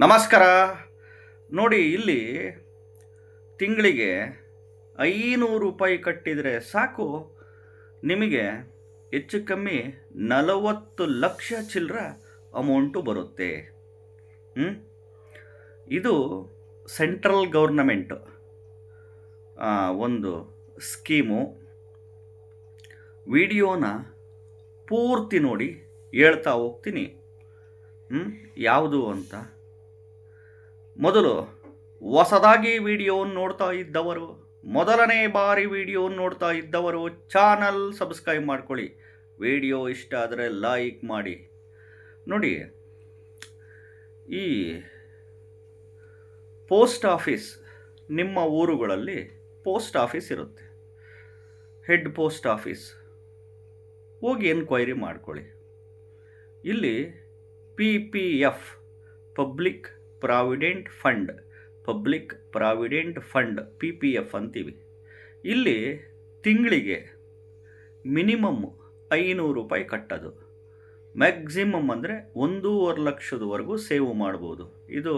ನಮಸ್ಕಾರ. ನೋಡಿ, ಇಲ್ಲಿ ತಿಂಗಳಿಗೆ ಐನೂರು ರೂಪಾಯಿ ಕಟ್ಟಿದರೆ ಸಾಕು. ನಿಮಗೆ ಹೆಚ್ಚು ಕಮ್ಮಿ ನಲವತ್ತು ಲಕ್ಷ ಚಿಲ್ಲರ ಅಮೌಂಟು ಬರುತ್ತೆ? ಇದು ಸೆಂಟ್ರಲ್ ಗೌರ್ನಮೆಂಟು. ಒಂದು ಸ್ಕೀಮು. ವಿಡಿಯೋನ ಪೂರ್ತಿ ನೋಡಿ ಹೇಳ್ತಾ ಹೋಗ್ತೀನಿ? ಯಾವುದು ಅಂತ? ಮೊದಲು ಹೊಸದಾಗಿ ವಿಡಿಯೋವನ್ನು ನೋಡ್ತಾ ಇದ್ದವರು, ಮೊದಲನೇ ಬಾರಿ ವಿಡಿಯೋ ನೋಡ್ತಾ ಇದ್ದವರು ಚಾನಲ್ ಸಬ್ಸ್ಕ್ರೈಬ್ ಮಾಡ್ಕೊಳ್ಳಿ. ವಿಡಿಯೋ ಇಷ್ಟ ಆದರೆ ಲೈಕ್ ಮಾಡಿ. ನೋಡಿ, ಈ ಪೋಸ್ಟ್ ಆಫೀಸ್ ನಿಮ್ಮ ಊರುಗಳಲ್ಲಿ ಪೋಸ್ಟ್ ಆಫೀಸ್ ಇರುತ್ತೆ. Head post office. ಹೋಗಿ ಎನ್ಕ್ವೈರಿ ಮಾಡ್ಕೊಳ್ಳಿ. ಇಲ್ಲಿ P P F public provident fund public provident fund P P F ಅಂತೀವಿ. ಇಲ್ಲಿ ತಿಂಗಳಿಗೆ ಮಿನಿಮಮ್ ಐನೂರು ರೂಪಾಯಿ ಕಟ್ಟೋದು. ಮ್ಯಾಕ್ಸಿಮಮ್ ಅಂದರೆ ಒಂದೂವರೆ ಲಕ್ಷದವರೆಗೂ ಸೇವ್ ಮಾಡ್ಬೋದು. ಇದು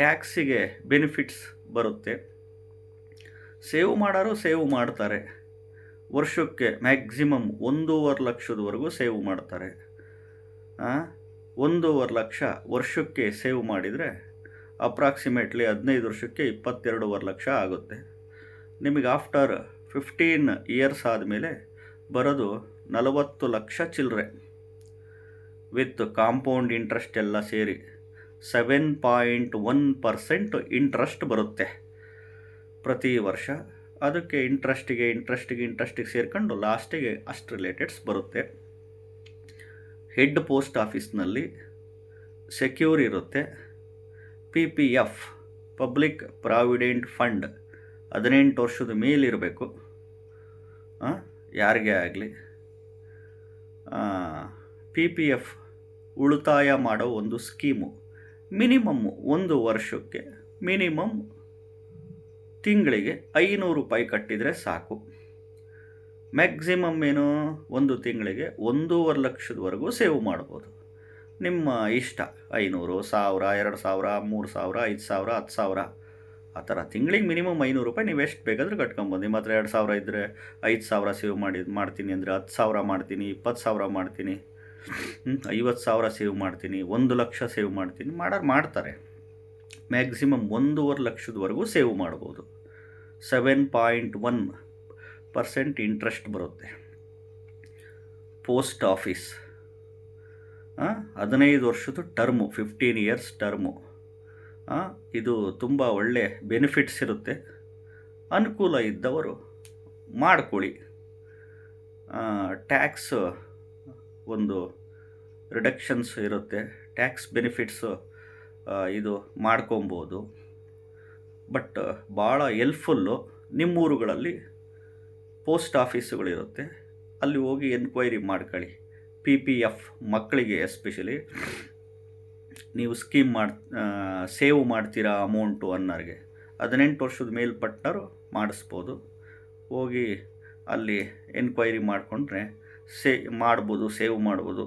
ಟ್ಯಾಕ್ಸಿಗೆ ಬೆನಿಫಿಟ್ಸ್ ಬರುತ್ತೆ. ಸೇವ್ ಮಾಡೋರು ಸೇವ್ ಮಾಡ್ತಾರೆ. ವರ್ಷಕ್ಕೆ ಮ್ಯಾಕ್ಸಿಮಮ್ ಒಂದೂವರೆ ಲಕ್ಷದವರೆಗೂ ಸೇವ್ ಮಾಡ್ತಾರೆ. ಒಂದೂವರೆ ಲಕ್ಷ ವರ್ಷಕ್ಕೆ ಸೇವ್ ಮಾಡಿದರೆ ಅಪ್ರಾಕ್ಸಿಮೇಟ್ಲಿ ಹದಿನೈದು ವರ್ಷಕ್ಕೆ ಇಪ್ಪತ್ತೆರಡೂವರೆ ಲಕ್ಷ ಆಗುತ್ತೆ. ನಿಮಗೆ ಆಫ್ಟರ್ ಫಿಫ್ಟೀನ್ ಇಯರ್ಸ್ ಆದಮೇಲೆ ಬರೋದು ನಲವತ್ತು ಲಕ್ಷ ಚಿಲ್ಲರೆ ವಿತ್ ಕಾಂಪೌಂಡ್ ಇಂಟ್ರೆಸ್ಟ್ ಎಲ್ಲ ಸೇರಿ seven point one percent interest ಬರುತ್ತೆ. ಪ್ರತಿ ವರ್ಷ ಅದಕ್ಕೆ ಇಂಟ್ರೆಸ್ಟಿಗೆ ಇಂಟ್ರೆಸ್ಟಿಗೆ ಇಂಟ್ರೆಸ್ಟಿಗೆ ಸೇರಿಕೊಂಡು ಲಾಸ್ಟಿಗೆ ಅಷ್ಟು ರಿಲೇಟೆಡ್ಸ್ ಬರುತ್ತೆ. ಹೆಡ್ ಪೋಸ್ಟ್ ಆಫೀಸ್ನಲ್ಲಿ ಸೆಕ್ಯೂರ್ ಇರುತ್ತೆ. P P F, public provident fund, ಹದಿನೆಂಟು ವರ್ಷದ ಮೇಲಿರಬೇಕು. ಯಾರಿಗೆ ಆಗಲಿ. ಪಿ ಪಿ ಎಫ್ ಉಳಿತಾಯ ಮಾಡೋ ಒಂದು ಸ್ಕೀಮು. ಮಿನಿಮಮ್ ಒಂದು ವರ್ಷಕ್ಕೆ ಮಿನಿಮಮ್ ತಿಂಗಳಿಗೆ ಐನೂರು ರೂಪಾಯಿ ಕಟ್ಟಿದರೆ ಸಾಕು. ಮ್ಯಾಕ್ಸಿಮಮ್ ಏನು? ಒಂದು ತಿಂಗಳಿಗೆ ಒಂದೂವರೆ ಲಕ್ಷದವರೆಗೂ ಸೇವ್ ಮಾಡ್ಬೋದು. ನಿಮ್ಮ ಇಷ್ಟ, ಐನೂರು, ಸಾವಿರ, ಎರಡು ಸಾವಿರ, ಮೂರು ಸಾವಿರ, ಐದು ಸಾವಿರ, ಹತ್ತು ಸಾವಿರ. ಆ ಥರ ತಿಂಗಳಿಗೆ ಮಿನಿಮಮ್ ಐನೂರು ರೂಪಾಯಿ ನೀವು ಎಷ್ಟು ಬೇಕಾದರೂ ಕಟ್ಕೊಬೋದು. ನಿಮ್ಮ ಹತ್ರ ಎರಡು ಸಾವಿರ ಇದ್ದರೆ ಐದು ಸಾವಿರ ಸೇವ್ ಮಾಡಿ, ಮಾಡ್ತೀನಿ ಅಂದರೆ ಹತ್ತು ಸಾವಿರ ಮಾಡ್ತೀನಿ, ಇಪ್ಪತ್ತು ಸಾವಿರ ಮಾಡ್ತೀನಿ ಐವತ್ತು ಸಾವಿರ ಸೇವ್ ಮಾಡ್ತೀನಿ, ಒಂದು ಲಕ್ಷ ಸೇವ್ ಮಾಡ್ತೀನಿ ಮಾಡೋರು ಮಾಡ್ತಾರೆ. ಮ್ಯಾಕ್ಸಿಮಮ್ ಒಂದೂವರೆ ಲಕ್ಷದವರೆಗೂ ಸೇವ್ ಮಾಡ್ಬೋದು. Seven point one percent interest ಬರುತ್ತೆ. Post office. ಹದಿನೈದು ವರ್ಷದ ಟರ್ಮು, ಫಿಫ್ಟೀನ್ ಇಯರ್ಸ್ ಟರ್ಮು. ಇದು ತುಂಬ ಒಳ್ಳೆ ಬೆನಿಫಿಟ್ಸ್ ಇರುತ್ತೆ. ಅನುಕೂಲ ಇದ್ದವರು ಮಾಡ್ಕೊಳ್ಳಿ. ಟ್ಯಾಕ್ಸ್ ಒಂದು ರಿಡಕ್ಷನ್ಸ್ ಇರುತ್ತೆ. ಟ್ಯಾಕ್ಸ್ ಬೆನಿಫಿಟ್ಸು ಇದು ಮಾಡ್ಕೊಬೋದು. ಬಟ್ ಭಾಳ ಎಲ್ಫುಲ್ಲು ನಿಮ್ಮೂರುಗಳಲ್ಲಿ ಪೋಸ್ಟ್ ಆಫೀಸುಗಳಿರುತ್ತೆ ಅಲ್ಲಿ ಹೋಗಿ ಎನ್ಕ್ವೈರಿ ಮಾಡ್ಕೊಳ್ಳಿ. ಪಿ ಪಿ ಎಫ್ ಮಕ್ಕಳಿಗೆ ಎಸ್ಪೆಷಲಿ. ನೀವು ಸ್ಕೀಮ್ ಮಾಡಿ ಸೇವ್ ಮಾಡ್ತೀರಾ ಅಮೌಂಟು ಅನ್ನೋರಿಗೆ. ಹದಿನೆಂಟು ವರ್ಷದ ಮೇಲ್ಪಟ್ಟರು ಮಾಡಿಸ್ಬೋದು. ಹೋಗಿ ಅಲ್ಲಿ ಎನ್ಕ್ವೈರಿ ಮಾಡಿಕೊಂಡ್ರೆ ಸೇ, ಮಾಡ್ಬೋದು, ಸೇವ್ ಮಾಡ್ಬೋದು.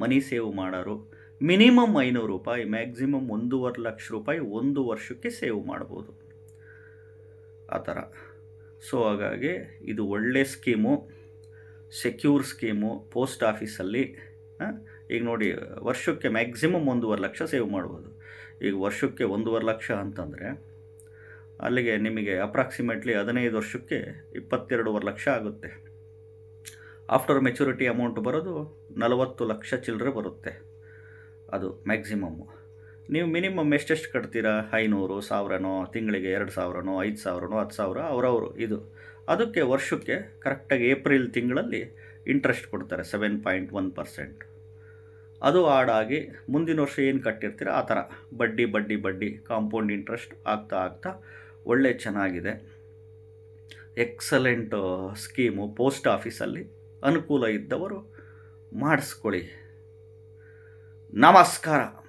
ಮನಿ ಸೇವ್ ಮಾಡೋರು. ಮಿನಿಮಮ್ ಐನೂರು ರೂಪಾಯಿ, ಮ್ಯಾಕ್ಸಿಮಮ್ ಒಂದೂವರೆ ಲಕ್ಷ ರೂಪಾಯಿ ಒಂದು ವರ್ಷಕ್ಕೆ ಸೇವ್ ಮಾಡ್ಬೋದು. ಆ ಥರ. ಸೊ ಹಾಗಾಗಿ ಇದು ಒಳ್ಳೆ ಸ್ಕೀಮು ಸೆಕ್ಯೂರ್ ಸ್ಕೀಮು ಪೋಸ್ಟ್ ಆಫೀಸಲ್ಲಿ ಈಗ ನೋಡಿ, ವರ್ಷಕ್ಕೆ ಮ್ಯಾಕ್ಸಿಮಮ್ ಒಂದೂವರೆ ಲಕ್ಷ ಸೇವ್ ಮಾಡ್ಬೋದು. ಈಗ ವರ್ಷಕ್ಕೆ ಒಂದೂವರೆ ಲಕ್ಷ ಅಂತಂದರೆ, ಅಲ್ಲಿಗೆ ನಿಮಗೆ ಅಪ್ರಾಕ್ಸಿಮೇಟ್ಲಿ ಹದಿನೈದು ವರ್ಷಕ್ಕೆ ಇಪ್ಪತ್ತೆರಡೂವರೆ ಲಕ್ಷ ಆಗುತ್ತೆ. ಆಫ್ಟರ್ ಮೆಚುರಿಟಿ ಅಮೌಂಟ್ ಬರೋದು ನಲವತ್ತು ಲಕ್ಷ ಚಿಲ್ಲರೆ ಬರುತ್ತೆ. ಅದು ಮ್ಯಾಕ್ಸಿಮಮ್ಮು ನೀವು ಮಿನಿಮಮ್ ಎಷ್ಟೆಷ್ಟು ಕಟ್ತೀರಾ? ಐನೂರು, ಸಾವಿರನೋ, ತಿಂಗಳಿಗೆ ಎರಡು ಸಾವಿರನೋ, ಐದು ಸಾವಿರನೋ, ಹತ್ತು ಸಾವಿರ, ಅವರವರು ಇದು. ಅದಕ್ಕೆ ವರ್ಷಕ್ಕೆ ಕರೆಕ್ಟಾಗಿ ಏಪ್ರಿಲ್ ತಿಂಗಳಲ್ಲಿ ಇಂಟ್ರೆಸ್ಟ್ ಕೊಡ್ತಾರೆ ಸೆವೆನ್ ಪಾಯಿಂಟ್ ಒನ್ ಪರ್ಸೆಂಟ್ ಅದು ಆಡಾಗಿ ಮುಂದಿನ ವರ್ಷ ಏನು ಕಟ್ಟಿರ್ತೀರ? ಆ ಥರ. ಬಡ್ಡಿ ಬಡ್ಡಿ ಬಡ್ಡಿ ಕಾಂಪೌಂಡ್ ಇಂಟ್ರೆಸ್ಟ್ ಆಗ್ತಾ ಆಗ್ತಾ ಒಳ್ಳೆ ಚೆನ್ನಾಗಿದೆ. ಎಕ್ಸಲೆಂಟ್ ಸ್ಕೀಮು ಪೋಸ್ಟ್ ಆಫೀಸಲ್ಲಿ ಅನುಕೂಲ ಇದ್ದವರು ಮಾಡಿಸ್ಕೊಳ್ಳಿ. ನಮಸ್ಕಾರ!